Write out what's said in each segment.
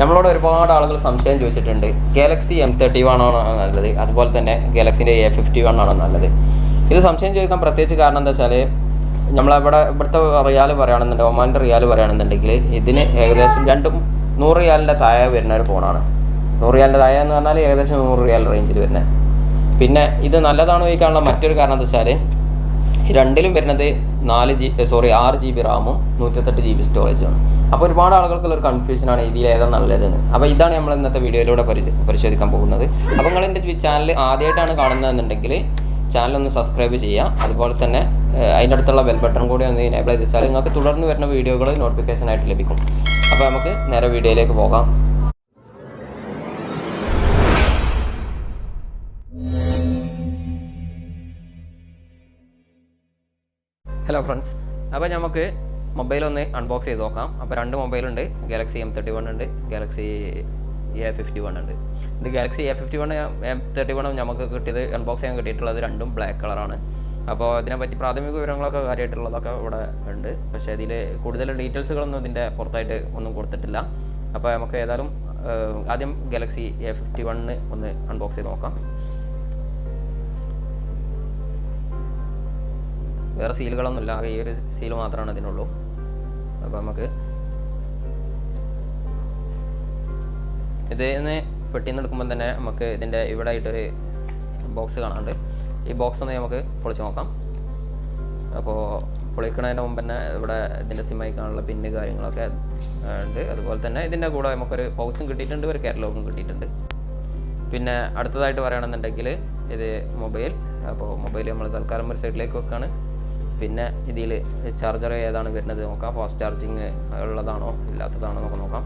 നമ്മളോട് ഒരുപാട് ആളുകൾ സംശയം ചോദിച്ചിട്ടുണ്ട്. ഗാലക്സി എം തേർട്ടി വൺ ആണോ നല്ലത്? അതുപോലെ തന്നെ ഗാലക്സിന്റെ എ ഫിഫ്റ്റി വൺ ആണോ നല്ലത്? ഇത് സംശയം ചോദിക്കാൻ പ്രത്യേകിച്ച് കാരണം എന്താ വെച്ചാൽ നമ്മളവിടെ ഇവിടുത്തെ റിയാൽ പറയുകയാണെന്നുണ്ടെങ്കിൽ ഒമാന്റെ റിയാൽ പറയുകയാണെന്നുണ്ടെങ്കിൽ ഇതിന് ഏകദേശം രണ്ടും നൂറ് റിയാലിന്റെ താഴെ വരുന്ന ഒരു ഫോണാണ്. നൂറ് റിയാലിന്റെ താഴെ എന്ന് പറഞ്ഞാൽ ഏകദേശം നൂറ് റിയാൽ റേഞ്ചിൽ വരുന്നത്. പിന്നെ ഇത് നല്ലതാണോ ചോദിക്കാനുള്ള മറ്റൊരു കാരണം എന്താ വെച്ചാൽ രണ്ടിലും വരുന്നത് നാല് ജി സോറി ആറ് ജി ബി റാമും നൂറ്റത്തെട്ട് ജി ബി സ്റ്റോറേജുമാണ് അപ്പോൾ ഒരുപാട് ആളുകൾക്കുള്ള ഒരു കൺഫ്യൂഷനാണ് ഇതിൽ ഏതാ നല്ലതെന്ന്. അപ്പോൾ ഇതാണ് നമ്മൾ ഇന്നത്തെ വീഡിയോയിലൂടെ പരി പരിശോധിക്കാൻ പോകുന്നത്. അപ്പോൾ നിങ്ങൾ എന്റെ ചാനൽ ആദ്യമായിട്ടാണ് കാണുന്നതെന്നുണ്ടെങ്കിൽ ചാനൽ ഒന്ന് സബ്സ്ക്രൈബ് ചെയ്യുക. അതുപോലെ തന്നെ അതിന്റെ അടുത്തുള്ള ബെൽ ബട്ടൺ കൂടി ഒന്ന് എനേബിൾ ചെയ്ത് വെച്ചാൽ നിങ്ങൾക്ക് തുടർന്ന് വരുന്ന വീഡിയോകൾ നോട്ടിഫിക്കേഷനായിട്ട് ലഭിക്കും. അപ്പോൾ നമുക്ക് നേരെ വീഡിയോയിലേക്ക് പോകാം. ഹലോ ഫ്രണ്ട്സ് അപ്പോൾ നമുക്ക് മൊബൈൽ ഒന്ന് അൺബോക്സ് ചെയ്ത് നോക്കാം. അപ്പോൾ രണ്ട് മൊബൈലുണ്ട് ഗാലക്സി എം തേർട്ടി വൺ ഉണ്ട്. ഗാലക്സി എ ഫിഫ്റ്റി വൺ ഉണ്ട്. ഇത് Galaxy A fifty one M thirty വണ്ണും നമുക്ക് കിട്ടിയത് അൺബോക്സ് ചെയ്യാൻ കിട്ടിയിട്ടുള്ളത് രണ്ടും ബ്ലാക്ക് കളറാണ് അപ്പോൾ അതിനെപ്പറ്റി പ്രാഥമിക വിവരങ്ങളൊക്കെ കാര്യമായിട്ടുള്ളതൊക്കെ ഇവിടെ ഉണ്ട്. പക്ഷേ ഇതിൽ കൂടുതൽ ഡീറ്റെയിൽസുകളൊന്നും ഇതിന്റെ പുറത്തായിട്ട് ഒന്നും കൊടുത്തിട്ടില്ല. അപ്പോൾ നമുക്ക് ഏതായാലും ആദ്യം ഗാലക്സി എ ഫിഫ്റ്റി വണ്ണിന് ഒന്ന് അൺബോക്സ് ചെയ്ത് നോക്കാം. വേറെ സീലുകളൊന്നുമില്ല. ആകെ ഈ ഒരു സീൽ മാത്രമാണ് ഇതിനുള്ളൂ. അപ്പോൾ നമുക്ക് ഇതിന്ന് നിന്ന് പെട്ടിന്ന് എടുക്കുമ്പോൾ തന്നെ നമുക്ക് ഇതിന്റെ ഇവിടെ ആയിട്ടൊരു ബോക്സ് കാണാണ്ട് ഈ ബോക്സ് ഒന്ന് നമുക്ക് പൊളിച്ച് നോക്കാം. അപ്പോൾ പൊളിക്കണതിന്റെ മുമ്പ് തന്നെ ഇവിടെ ഇതിന്റെ സിം അയക്കാനുള്ള പിന്ന് കാര്യങ്ങളൊക്കെ ഉണ്ട്. അതുപോലെ തന്നെ ഇതിന്റെ കൂടെ നമുക്കൊരു പൗച്ചും കിട്ടിയിട്ടുണ്ട് ഒരു കാറ്റലോഗും കിട്ടിയിട്ടുണ്ട്. പിന്നെ അടുത്തതായിട്ട് പറയുകയാണെന്നുണ്ടെങ്കിൽ ഇത് മൊബൈൽ. അപ്പോൾ മൊബൈൽ നമ്മൾ തൽക്കാലം ഒരു സൈഡിലേക്ക് വെക്കാണ്. പിന്നെ ഇതിൽ ചാർജർ ഏതാണ് വരുന്നത് നോക്കാം. ഫാസ്റ്റ് ചാർജിങ് ഉള്ളതാണോ ഇല്ലാത്തതാണോ നമുക്ക് നോക്കാം.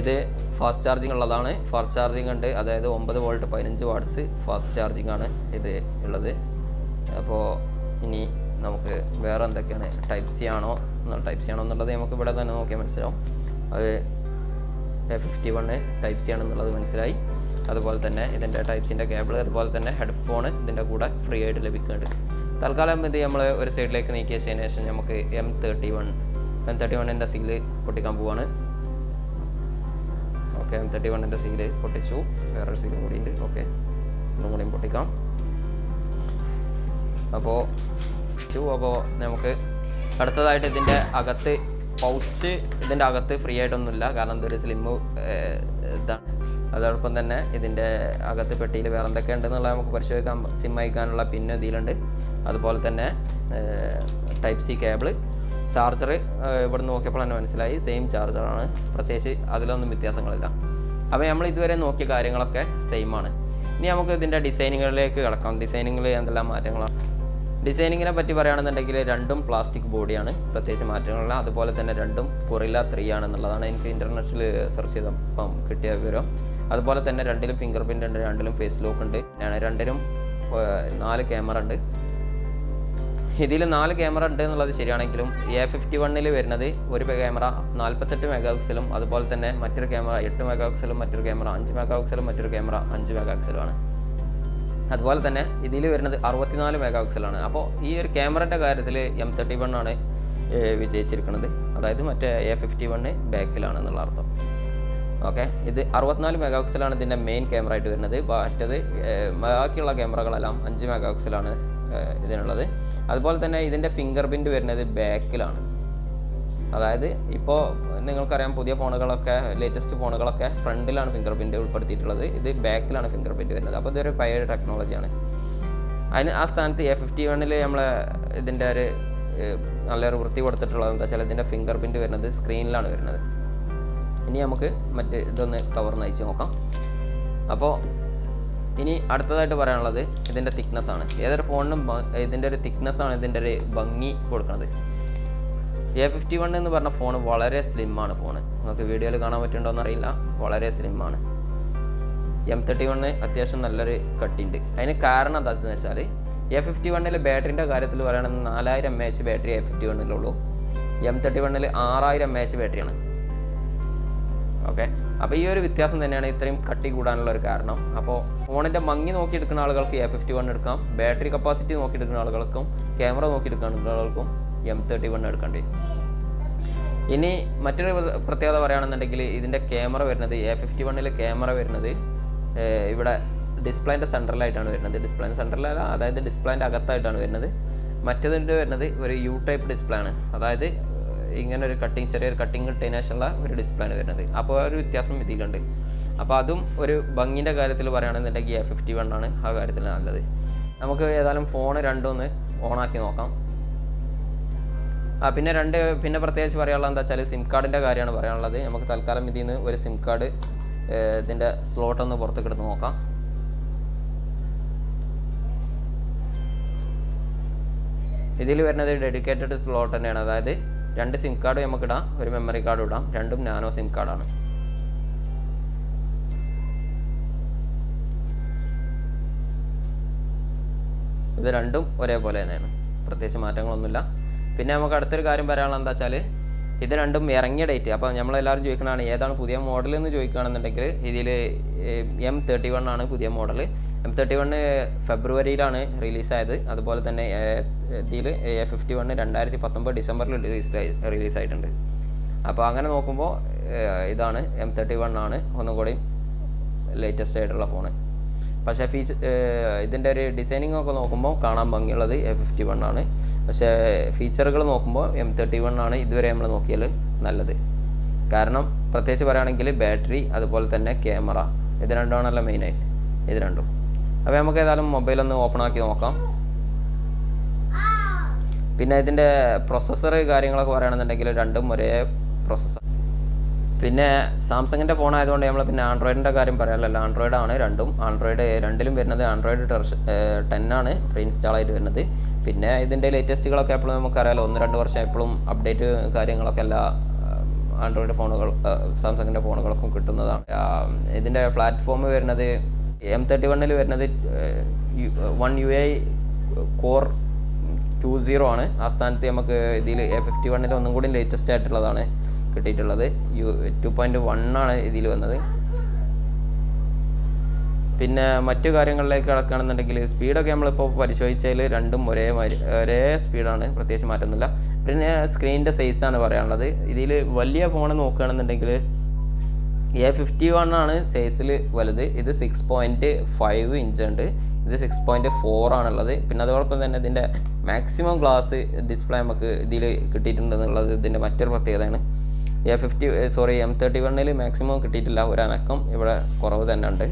ഇത് ഫാസ്റ്റ് ചാർജിങ് ഉള്ളതാണ്. ഫാസ്റ്റ് ചാർജിങ് ഉണ്ട്. അതായത് ഒമ്പത് വോൾട്ട് പതിനഞ്ച് വാട്ട്സ് ഫാസ്റ്റ് ചാർജിങ് ആണ് ഇത് ഉള്ളത്. അപ്പോൾ ഇനി നമുക്ക് വേറെ എന്തൊക്കെയാണ്? ടൈപ്പ് സി ആണോ? ടൈപ്പ് സി ആണോ എന്നുള്ളത് നമുക്ക് ഇവിടെ തന്നെ നോക്കിയാൽ മനസ്സിലാവും. അത് ഫിഫ്റ്റി വണ് ടൈപ്പ് സി ആണെന്നുള്ളത് മനസ്സിലായി. അതുപോലെ തന്നെ ഇതിന്റെ ടൈപ്സിന്റെ കേബിൾ അതുപോലെ തന്നെ ഹെഡ്ഫോൺ ഇതിന്റെ കൂടെ ഫ്രീ ആയിട്ട് ലഭിക്കുന്നുണ്ട്. തൽക്കാലം ഇത് നമ്മൾ ഒരു സൈഡിലേക്ക് നീക്കിയ ശേഷം നമുക്ക് M thirty one M thirty വണ്ണിന്റെ സീൽ പൊട്ടിക്കാൻ പോവാണ്. ഓക്കെ എം തേർട്ടി വണ്ണിന്റെ സീൽ പൊട്ടിച്ചു. വേറൊരു സീലും കൂടി ഉണ്ട്. ഓക്കെ ഒന്നും കൂടിയും പൊട്ടിക്കാം. അപ്പോൾ അപ്പോൾ നമുക്ക് അടുത്തതായിട്ട് ഇതിന്റെ അകത്ത് പൗച്ച് ഇതിന്റെ അകത്ത് ഫ്രീ ആയിട്ടൊന്നുമില്ല. കാരണം ഇതൊരു സ്ലിമ്മ് ഇതാണ്. അതോടൊപ്പം തന്നെ ഇതിന്റെ അകത്ത് പെട്ടിയിൽ വേറെ എന്തൊക്കെ ഉണ്ടെന്നുള്ളത് നമുക്ക് പരിശോധിക്കാൻ സിം അയക്കാനുള്ള പിന്ന് ഇതിലുണ്ട്. അതുപോലെ തന്നെ ടൈപ്പ് സി കേബിൾ ചാർജർ ഇവിടെ നോക്കിയപ്പോൾ തന്നെ മനസ്സിലായി. സെയിം ചാർജറാണ് പ്രത്യേകിച്ച് അതിലൊന്നും വ്യത്യാസങ്ങളില്ല. അപ്പോൾ നമ്മൾ ഇതുവരെ നോക്കിയ കാര്യങ്ങളൊക്കെ സെയിമാണ് ഇനി നമുക്ക് ഇതിന്റെ ഡിസൈനുകളിലേക്ക് കിടക്കാം. ഡിസൈനിങ്ങിൽ എന്തെല്ലാം മാറ്റങ്ങളാണ്? ഡിസൈനിങ്ങിനെ പറ്റി പറയുകയാണെന്നുണ്ടെങ്കിൽ രണ്ടും പ്ലാസ്റ്റിക് ബോഡിയാണ് പ്രത്യേകിച്ച് മാറ്റങ്ങളില്ല. അതുപോലെ തന്നെ രണ്ടും കൊറില്ല ത്രീ ആണെന്നുള്ളതാണ് എനിക്ക് ഇന്റർനെറ്റിൽ സെർച്ച് ചെയ്തപ്പം കിട്ടിയ വിവരം. അതുപോലെ തന്നെ രണ്ടിലും ഫിംഗർ പ്രിന്റ് ഉണ്ട് രണ്ടിലും ഫേസ് ലോക്ക് ഉണ്ട്. രണ്ടിലും നാല് ക്യാമറ ഉണ്ട്. ഇതിൽ നാല് ക്യാമറ ഉണ്ട് എന്നുള്ളത് ശരിയാണെങ്കിലും എ ഫിഫ്റ്റി വണ്ണിൽ വരുന്നത് ഒരു ക്യാമറ നാൽപ്പത്തെട്ട് മെഗാ പിക്സലും അതുപോലെ തന്നെ മറ്റൊരു ക്യാമറ എട്ട് മെഗാ പിക്സലും മറ്റൊരു ക്യാമറ അഞ്ച് മെഗാ പിക്സലും മറ്റൊരു ക്യാമറ അഞ്ച് മെഗാ പിക്സലുമാണ് അതുപോലെ തന്നെ ഇതിൽ വരുന്നത് അറുപത്തിനാല് മെഗാ പിക്സലാണ് അപ്പോൾ ഈ ഒരു ക്യാമറയുടെ കാര്യത്തിൽ എം തേർട്ടി വൺ ആണ് വിജയിച്ചിരിക്കുന്നത്. അതായത് മറ്റേ എ ഫിഫ്റ്റി വണ്ണ് ബാക്കിലാണ് എന്നുള്ള അർത്ഥം. ഓക്കെ? ഇത് അറുപത്തിനാല് മെഗാ പിക്സലാണ് ഇതിന്റെ മെയിൻ ക്യാമറ ആയിട്ട് വരുന്നത്. മറ്റത് ബാക്കിയുള്ള ക്യാമറകളെല്ലാം അഞ്ച് മെഗാ പിക്സലാണ് ഇതിനുള്ളത്. അതുപോലെ തന്നെ ഇതിന്റെ ഫിംഗർ പ്രിന്റ് വരുന്നത് ബാക്കിലാണ് അതായത് ഇപ്പോൾ നിങ്ങൾക്കറിയാം പുതിയ ഫോണുകളൊക്കെ ലേറ്റസ്റ്റ് ഫോണുകളൊക്കെ ഫ്രണ്ടിലാണ് ഫിംഗർ പ്രിന്റ് ഉൾപ്പെടുത്തിയിട്ടുള്ളത്. ഇത് ബാക്കിലാണ് ഫിംഗർ പ്രിന്റ് വരുന്നത്. അപ്പോൾ ഇതൊരു പഴയ ടെക്നോളജിയാണ് അതിന് ആ സ്ഥാനത്ത് എ ഫിഫ്റ്റി വണ്ണിൽ നമ്മൾ ഇതിന്റെ ഒരു നല്ലൊരു വൃത്തി കൊടുത്തിട്ടുള്ളത് എന്താ വെച്ചാൽ ഇതിന്റെ ഫിംഗർ പ്രിന്റ് വരുന്നത് സ്ക്രീനിലാണ് വരുന്നത്. ഇനി നമുക്ക് മറ്റ് ഇതൊന്ന് കവർ നയിച്ച് നോക്കാം. അപ്പോൾ ഇനി അടുത്തതായിട്ട് പറയാനുള്ളത് ഇതിന്റെ തിക്നെസ്സാണ് ഏതൊരു ഫോണിനും ഇതിന്റെ ഒരു തിക്നെസ്സാണ് ഇതിന്റെ ഒരു ഭംഗി കൊടുക്കുന്നത്. എ ഫിഫ്റ്റി വൺ എന്ന് പറഞ്ഞ ഫോൺ വളരെ സ്ലിമ്മാണ് ഫോൺ നിങ്ങൾക്ക് വീഡിയോയിൽ കാണാൻ പറ്റുന്നുണ്ടോ എന്നറിയില്ല വളരെ സ്ലിമ്മാണ് എം തേർട്ടി വണ്ണ് അത്യാവശ്യം നല്ലൊരു കട്ടിയുണ്ട് അതിന് കാരണം എന്താണെന്ന് വെച്ചാൽ എ ഫിഫ്റ്റി വണ്ണിൽ ബാറ്ററിന്റെ കാര്യത്തിൽ പറയുകയാണെങ്കിൽ നാലായിരം M H battery A fifty വണ്ണിലുള്ളൂ M thirty വണ്ണിൽ ആറായിരം എം എച്ച് ബാറ്ററിയാണ് ഓക്കെ അപ്പോൾ ഈ ഒരു വ്യത്യാസം തന്നെയാണ് ഇത്രയും കട്ടി കൂടാനുള്ള ഒരു കാരണം. അപ്പോൾ ഫോണിന്റെ നോക്കി എടുക്കുന്ന ആളുകൾക്ക് എ ഫിഫ്റ്റി വൺ എടുക്കാം. ബാറ്ററി കപ്പാസിറ്റി നോക്കി എടുക്കുന്ന ആളുകൾക്കും ക്യാമറ നോക്കി എടുക്കുന്ന ആളുകൾക്കും എം തേർട്ടി വൺ എടുക്കേണ്ടി ഇനി മറ്റൊരു പ്ര- പ്രത്യേകത പറയുകയാണെന്നുണ്ടെങ്കിൽ ഇതിന്റെ ക്യാമറ വരുന്നത് എ ഫിഫ്റ്റി വണ്ണിൽ ക്യാമറ വരുന്നത് ഇവിടെ ഡിസ്പ്ലേന്റെ സെൻട്രലായിട്ടാണ് വരുന്നത്. ഡിസ്പ്ലേന്റെ സെൻട്രലല്ല അതായത് ഡിസ്പ്ലേന്റെ അകത്തായിട്ടാണ് വരുന്നത്. മറ്റേതിന്റെ വരുന്നത് ഒരു യു ടൈപ്പ് ഡിസ്പ്ലേ ആണ്. അതായത് ഇങ്ങനെ ഒരു കട്ടിങ് ചെറിയൊരു കട്ടിങ് ശേഷമുള്ള ഒരു ഡിസ്പ്ലേ ആണ് വരുന്നത്. അപ്പോൾ ഒരു വ്യത്യാസം ഇതിലുണ്ട്. അപ്പോൾ അതും ഒരു ഭംഗിന്റെ കാര്യത്തിൽ പറയുകയാണെന്നുണ്ടെങ്കിൽ എ ഫിഫ്റ്റി വൺ ആണ് ആ കാര്യത്തിൽ നല്ലത്. നമുക്ക് ഏതായാലും ഫോൺ രണ്ടും ഒന്ന് ഓണാക്കി നോക്കാം. ആ പിന്നെ രണ്ട് പിന്നെ പ്രത്യേകിച്ച് പറയാനുള്ളത് എന്താ വെച്ചാൽ സിം കാർഡിന്റെ കാര്യമാണ് പറയാനുള്ളത്. നമുക്ക് തൽക്കാലം ഇതിൽ നിന്ന് ഒരു സിം കാർഡ് ഇതിന്റെ സ്ലോട്ട് ഒന്ന് പുറത്തേക്ക് എടുത്ത് നോക്കാം. ഇതിൽ വരുന്നത് ഡെഡിക്കേറ്റഡ് സ്ലോട്ട് തന്നെയാണ്. അതായത് രണ്ട് സിം കാർഡ് നമുക്ക് ഇടാം ഒരു മെമ്മറി കാർഡ് ഇടാം. രണ്ടും നാനോ സിം കാർഡാണ് ഇത് രണ്ടും ഒരേപോലെ തന്നെയാണ്. പ്രത്യേകിച്ച് മാറ്റങ്ങളൊന്നുമില്ല. പിന്നെ നമുക്ക് അടുത്തൊരു കാര്യം പറയാനുള്ളത് എന്താ വെച്ചാൽ ഇത് രണ്ടും ഇറങ്ങിയ ഡേറ്റ് അപ്പോൾ നമ്മളെല്ലാവരും ചോദിക്കണതാണ് ഏതാണ് പുതിയ മോഡൽ എന്ന് ചോദിക്കുകയാണെന്നുണ്ടെങ്കിൽ ഇതിൽ എം തേർട്ടി വൺ ആണ് പുതിയ മോഡൽ എം തേർട്ടി വണ്ണ് ഫെബ്രുവരിയിലാണ് റിലീസായത് അതുപോലെ തന്നെ ഇതിൽ എ ഫിഫ്റ്റി വണ്ണ് രണ്ടായിരത്തി പത്തൊമ്പത് ഡിസംബറിൽ റിലീസ് റിലീസായിട്ടുണ്ട് അപ്പോൾ അങ്ങനെ നോക്കുമ്പോൾ ഇതാണ് എം തേർട്ടി വൺ ആണ്. ഒന്നും കൂടി ലേറ്റസ്റ്റ് ആയിട്ടുള്ള ഫോണ് പക്ഷേ ഫീച്ച് ഇതിന്റെ ഒരു ഡിസൈനിങ് ഒക്കെ നോക്കുമ്പോൾ കാണാൻ ഭംഗിയുള്ളത് എ ഫിഫ്റ്റി വൺ ആണ്. പക്ഷേ ഫീച്ചറുകൾ നോക്കുമ്പോൾ എം തേർട്ടി വൺ ആണ് ഇതുവരെ നമ്മൾ നോക്കിയാൽ നല്ലത്. കാരണം പ്രത്യേകിച്ച് പറയുകയാണെങ്കിൽ ബാറ്ററി അതുപോലെ തന്നെ ക്യാമറ ഇത് രണ്ടുമാണല്ലോ മെയിനായിട്ട് ഇത് രണ്ടും. അപ്പോൾ നമുക്ക് ഏതായാലും മൊബൈൽ ഒന്ന് ഓപ്പൺ ആക്കി നോക്കാം. പിന്നെ ഇതിന്റെ പ്രൊസസ്സർ കാര്യങ്ങളൊക്കെ പറയുകയാണെന്നുണ്ടെങ്കിൽ രണ്ടും ഒരേ പ്രൊസസ്സർ പിന്നെ സാംസങ്ങിന്റെ ഫോൺ ആയതുകൊണ്ട് നമ്മൾ പിന്നെ ആൻഡ്രോയിഡിന്റെ കാര്യം പറയാമല്ലോ ആൻഡ്രോയിഡ് ആണ് രണ്ടും. ആൻഡ്രോയിഡ് രണ്ടിലും വരുന്നത് ആൻഡ്രോയിഡ് ടെൻ ആണ് പ്രീ ഇൻസ്റ്റാൾ ആയിട്ട് വരുന്നത്. പിന്നെ ഇതിന്റെ ലേറ്റസ്റ്റുകളൊക്കെ എപ്പോഴും നമുക്കറിയാലോ ഒന്ന് രണ്ട് വർഷം എപ്പോഴും അപ്ഡേറ്റ് കാര്യങ്ങളൊക്കെ എല്ലാ ആൻഡ്രോയിഡ് ഫോണുകൾ സാംസങ്ങിന്റെ ഫോണുകൾക്കും കിട്ടുന്നതാണ്. ഇതിന്റെ പ്ലാറ്റ്ഫോം വരുന്നത് എം തേർട്ടി വണ്ണിൽ വരുന്നത് one U I core two zero ആണ്. ആ സ്ഥാനത്ത് നമുക്ക് ഇതിൽ എ ഫിഫ്റ്റി വണ്ണിൽ ഒന്നും കൂടി ലേറ്റസ്റ്റ് ആയിട്ടുള്ളതാണ്. കിട്ടിയിട്ടുള്ളത്. യു ടു പോയിന്റ് വൺ ആണ് ഇതിൽ വന്നത്. പിന്നെ മറ്റു കാര്യങ്ങളിലേക്ക് കിടക്കുകയാണെന്നുണ്ടെങ്കിൽ സ്പീഡൊക്കെ നമ്മളിപ്പോൾ പരിശോധിച്ചാൽ രണ്ടും ഒരേ ഒരേ സ്പീഡാണ് പ്രത്യേകിച്ച് മാറ്റമൊന്നുമില്ല. പിന്നെ സ്ക്രീനിന്റെ സൈസാണ് പറയാനുള്ളത്. ഇതിൽ വലിയ ഫോൺ നോക്കുകയാണെന്നുണ്ടെങ്കിൽ എ ഫിഫ്റ്റി വൺ ആണ് സൈസിൽ വലുത്. ഇത് സിക്സ് പോയിന്റ് ഫൈവ് ഇഞ്ച് ഉണ്ട്. ഇത് സിക്സ് പോയിന്റ് ഫോർ ആണുള്ളത്. പിന്നെ അതോടൊപ്പം തന്നെ ഇതിന്റെ മാക്സിമം ഗ്ലാസ് ഡിസ്പ്ലേ നമുക്ക് ഇതിൽ കിട്ടിയിട്ടുണ്ടെന്നുള്ളത് ഇതിന്റെ മറ്റൊരു പ്രത്യേകതയാണ്. A fifty sorry M thirty വണ്ണിൽ മാക്സിമം കിട്ടിയിട്ടില്ല. ഒരനക്കം ഇവിടെ കുറവ് തന്നെ ഉണ്ട്.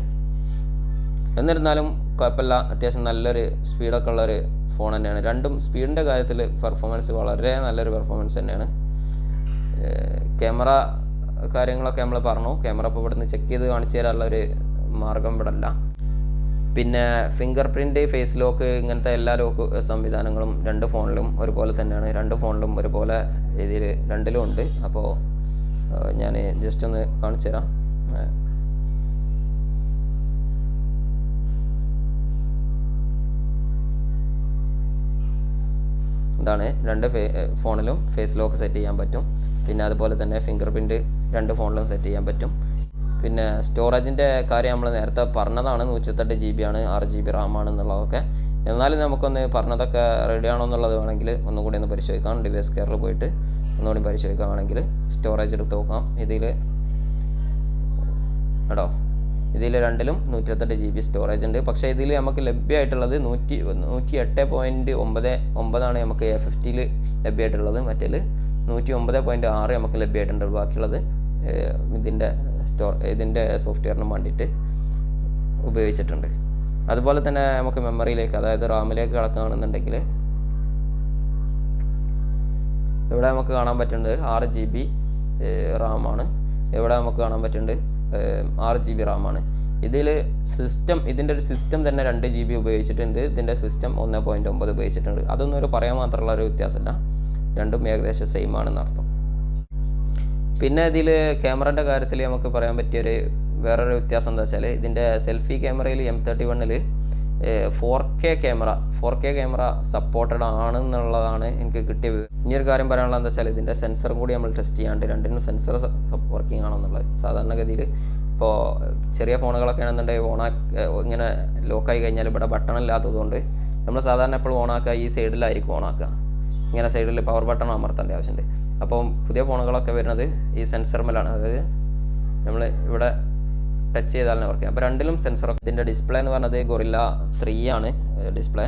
എന്നിരുന്നാലും കുഴപ്പമില്ല. അത്യാവശ്യം നല്ലൊരു സ്പീഡൊക്കെ ഉള്ളൊരു ഫോൺ തന്നെയാണ്. രണ്ടും സ്പീഡിന്റെ കാര്യത്തിൽ പെർഫോമൻസ് വളരെ നല്ലൊരു പെർഫോമൻസ് തന്നെയാണ്. ക്യാമറ കാര്യങ്ങളൊക്കെ നമ്മൾ പറഞ്ഞു. ക്യാമറ ഇപ്പോൾ ഇവിടുന്ന് ചെക്ക് ചെയ്ത് കാണിച്ചു തരാനുള്ള ഒരു മാർഗം ഇവിടെ അല്ല പിന്നെ ഫിംഗർ പ്രിന്റ് ഫേസ് ലോക്ക് ഇങ്ങനത്തെ എല്ലാ ലോക്ക് സംവിധാനങ്ങളും രണ്ട് ഫോണിലും ഒരുപോലെ തന്നെയാണ്. രണ്ട് ഫോണിലും ഒരുപോലെ രീതിയിൽ രണ്ടിലും ഉണ്ട്. അപ്പോൾ ഞാൻ ജസ്റ്റ് ഒന്ന് കാണിച്ചു തരാം. ഇതാണ് രണ്ട് ഫോണിലും ഫേസ് ലോക്ക് സെറ്റ് ചെയ്യാൻ പറ്റും. പിന്നെ അതുപോലെ തന്നെ ഫിംഗർ പ്രിന്റ് രണ്ട് ഫോണിലും സെറ്റ് ചെയ്യാൻ പറ്റും. പിന്നെ സ്റ്റോറേജിന്റെ കാര്യം നമ്മൾ നേരത്തെ പറഞ്ഞതാണ് നൂറ്റിത്തെട്ട് ജി ബി ആണ് ആറ് ജി ബി റാം ആണ് എന്നുള്ളതൊക്കെ. എന്നാലും നമുക്കൊന്ന് പറഞ്ഞതൊക്കെ റെഡി ആണോ എന്നുള്ളത് വേണമെങ്കിൽ ഒന്നും കൂടി ഒന്ന് പരിശോധിക്കാം ഡിവൈസ് കെയറിൽ പോയിട്ട്. ഒന്നുകൂടി പരിശോധിക്കുകയാണെങ്കിൽ സ്റ്റോറേജ് എടുത്ത് നോക്കാം. ഇതിൽ കേട്ടോ ഇതിൽ രണ്ടിലും നൂറ്റിരുപത്തെട്ട് ജി ബി സ്റ്റോറേജ് ഉണ്ട്. പക്ഷേ ഇതിൽ നമുക്ക് ലഭ്യമായിട്ടുള്ളത് നൂറ്റി നൂറ്റി എട്ട് പോയിന്റ് ഒമ്പത് ഒമ്പതാണ് നമുക്ക് എ ഫിഫ്റ്റിയിൽ ലഭ്യമായിട്ടുള്ളത്. മറ്റേൽ നൂറ്റി ഒമ്പത് പോയിന്റ് ആറ് നമുക്ക് ലഭ്യമായിട്ടുണ്ട് ബാക്കിയുള്ളത്. ഇതിന്റെ സ്റ്റോർ ഇതിന്റെ സോഫ്റ്റ്വെയറിന് വേണ്ടിയിട്ട് ഉപയോഗിച്ചിട്ടുണ്ട്. അതുപോലെ തന്നെ നമുക്ക് മെമ്മറിയിലേക്ക് അതായത് റാമിലേക്ക് കിടക്കുകയാണെന്നുണ്ടെങ്കിൽ ഇവിടെ നമുക്ക് കാണാൻ പറ്റുന്നത് ആറ് ജി ബി റാമാണ്. ഇവിടെ നമുക്ക് കാണാൻ പറ്റുന്നത് ആറ് ജി ബി റാമാണ് ഇതിൽ സിസ്റ്റം ഇതിന്റെ ഒരു സിസ്റ്റം തന്നെ രണ്ട് ജി ബി ഉപയോഗിച്ചിട്ടുണ്ട്. ഇതിന്റെ സിസ്റ്റം ഒന്ന് പോയിന്റ് ഒമ്പത് ഉപയോഗിച്ചിട്ടുണ്ട്. അതൊന്നും ഒരു പറയാൻ മാത്രമുള്ള ഒരു വ്യത്യാസമല്ല. രണ്ടും ഏകദേശം സെയിം ആണെന്ന് അർത്ഥം. പിന്നെ ഇതിൽ ക്യാമറന്റെ കാര്യത്തിൽ നമുക്ക് പറയാൻ പറ്റിയൊരു വേറൊരു വ്യത്യാസം എന്താ വെച്ചാൽ ഇതിന്റെ സെൽഫി ക്യാമറയിൽ എം തേർട്ടി വണ്ണിൽ four K camera four K camera supported ആണെന്നുള്ളതാണ് എനിക്ക് കിട്ടിയ. ഇനിയൊരു കാര്യം പറയാനുള്ളത് എന്താ വെച്ചാൽ ഇതിന്റെ സെൻസറും കൂടി നമ്മൾ ടെസ്റ്റ് ചെയ്യാണ്ട് രണ്ടിനും സെൻസർ വർക്കിംഗ് ആണെന്നുള്ളത്. സാധാരണഗതിയിൽ ഇപ്പോൾ ചെറിയ ഫോണുകളൊക്കെ ആണെന്നുണ്ടെങ്കിൽ ഓണാക്കി ഇങ്ങനെ ലോക്കായി കഴിഞ്ഞാൽ ഇവിടെ ബട്ടൺ ഇല്ലാത്തതുകൊണ്ട് നമ്മൾ സാധാരണ എപ്പോഴും ഓണാക്കുക ഈ സൈഡിലായിരിക്കും ഓണാക്കുക ഇങ്ങനെ സൈഡിൽ പവർ ബട്ടൺ അമർത്തേണ്ട ആവശ്യമുണ്ട്. അപ്പം പുതിയ ഫോണുകളൊക്കെ വരുന്നത് ഈ സെൻസർമലാണ് അതായത് നമ്മൾ ഇവിടെ ടച്ച് ചെയ്താലാണ് വർക്ക് അപ്പോൾ രണ്ടിലും സെൻസർ ഇതിന്റെ ഡിസ്പ്ലേ എന്ന് പറഞ്ഞത് ഗൊറില്ല ത്രീ ആണ് ഡിസ്പ്ലേ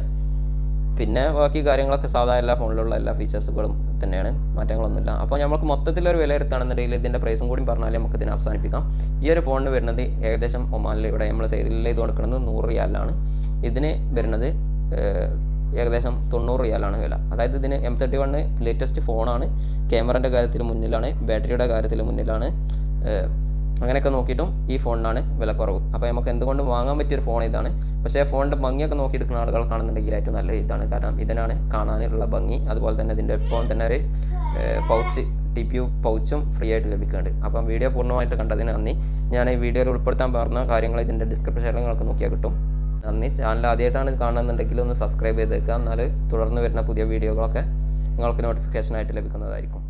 പിന്നെ ബാക്കി കാര്യങ്ങളൊക്കെ സാധാരണ എല്ലാ ഫോണിലുള്ള എല്ലാ ഫീച്ചേഴ്സുകളും തന്നെയാണ്. മാറ്റങ്ങളൊന്നുമില്ല. അപ്പോൾ നമുക്ക് മൊത്തത്തിലൊരു വിലയിരുത്താണെന്നുണ്ടെങ്കിൽ ഇതിന്റെ പ്രൈസും കൂടി പറഞ്ഞാലേ നമുക്ക് ഇതിനെ അവസാനിപ്പിക്കാം. ഈ ഒരു ഫോണിന് വരുന്നത് ഏകദേശം ഒമാനിൽ ഇവിടെ നമ്മൾ സെയിലിൽ ഇത് കൊടുക്കുന്നത് നൂറ് റിയാലാണ്. ഇതിന് വരുന്നത് ഏകദേശം തൊണ്ണൂറ് റിയാലാണ് വില. അതായത് ഇതിന് എം തേർട്ടി വണ്ണ് ലേറ്റസ്റ്റ് ഫോണാണ് ക്യാമറന്റെ കാര്യത്തിൽ മുന്നിലാണ്. ബാറ്ററിയുടെ കാര്യത്തിൽ മുന്നിലാണ്. അങ്ങനെയൊക്കെ നോക്കിയിട്ടും ഈ ഫോണിനാണ് വില കുറവ് അപ്പോൾ നമുക്ക് എന്തുകൊണ്ടും വാങ്ങാൻ പറ്റിയൊരു ഫോൺ ഇതാണ്? പക്ഷേ ഫോണിന്റെ ഭംഗിയൊക്കെ ആളുകൾ കാണുന്നുണ്ടെങ്കിൽ ഏറ്റവും നല്ല ഇതാണ്. കാരണം ഇതിനാണ് കാണാനുള്ള ഭംഗി. അതുപോലെ തന്നെ ഇതിന്റെ ഫോൺ തന്നെ ഒരു പൗച്ച് ടി പി യു പൗച്ചും ഫ്രീ ആയിട്ട് ലഭിക്കുന്നുണ്ട്. അപ്പം വീഡിയോ പൂർണമായിട്ട് കണ്ടതിന് നന്ദി. ഞാൻ ഈ വീഡിയോയിൽ ഉൾപ്പെടുത്താൻ പറഞ്ഞ കാര്യങ്ങൾ ഇതിന്റെ ഡിസ്ക്രിപ്ഷനിൽ നിങ്ങൾക്ക് നോക്കിയാൽ കിട്ടും. നന്ദി. ചാനൽ ആദ്യമായിട്ടാണ് കാണുന്നുണ്ടെങ്കിൽ ഒന്ന് സബ്സ്ക്രൈബ് ചെയ്തേക്കുക. എന്നാൽ തുടർന്ന് വരുന്ന പുതിയ വീഡിയോകളൊക്കെ നിങ്ങൾക്ക് നോട്ടിഫിക്കേഷനായിട്ട് ലഭിക്കുന്നതായിരിക്കും.